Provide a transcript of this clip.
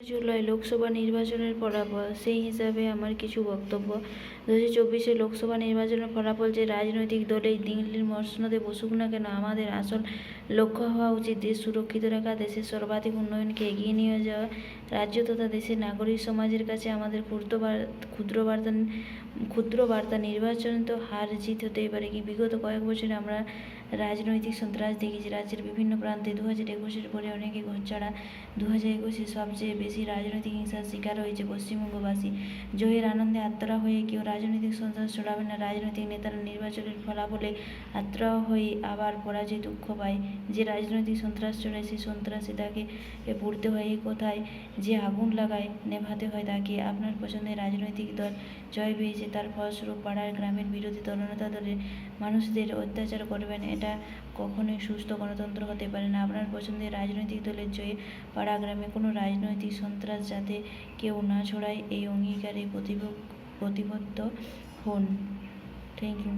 জুলাই লোকসভা নির্বাচনের ফলাফল, সেই হিসাবে আমার কিছু বক্তব্য। দু হাজার চব্বিশে লোকসভা নির্বাচনের ফলাফল যে রাজনৈতিক দলেই দিল্লির মসনদে বসুক না কেন, আমাদের আসল লক্ষ্য হওয়া উচিত দেশ সুরক্ষিত রাখা, দেশের সর্বাধিক উন্নয়নকে এগিয়ে নিয়ে যাওয়া। রাজ্য তথা দেশের নাগরিক সমাজের কাছে আমাদের ক্ষুদ্র ক্ষুদ্র বার্তা ক্ষুদ্র বার্তা নির্বাচন তো হার জিত হতেই পারে কি? বিগত কয়েক বছরে আমরা রাজনৈতিক সন্ত্রাস দেখেছি। রাজ্যের বিভিন্ন প্রান্তে দু হাজার একুশের পরে অনেকে ঘর ছাড়া দু হাজার একুশে সবচেয়ে বেশি রাজনৈতিক হিংসার শিকার হয়েছে পশ্চিমবঙ্গবাসী। জয়ের আনন্দে আত্মরা হয়ে কেউ রাজনৈতিক সন্ত্রাস ছড়াবে না, রাজনৈতিক নেতারা নির্বাচনের ফলাফলে আত্মরা হয়ে আবার পরাজয় দুঃখ পায়। যে রাজনৈতিক সন্ত্রাস ছড়ায় সেই সন্ত্রাসী তাকে পড়তে হয়। এই কথায় যে আগুন লাগায়, নেভাতে হয় তাকে। আপনার পছন্দের রাজনৈতিক দল জয় পেয়েছে, তার ফলস্বরূপ পাড়ার গ্রামের বিরোধী দলনেতা দলের মানুষদের অত্যাচার করবেন, এটা কখনোই সুস্থ গণতন্ত্র হতে পারে না। আপনার পছন্দের রাজনৈতিক দলের জয়ে পাড়া গ্রামে কোনো রাজনৈতিক সন্ত্রাস যাতে কেউ না ছড়ায় এই অঙ্গীকারে প্রতিব প্রতিবদ্ধ হন। Thank you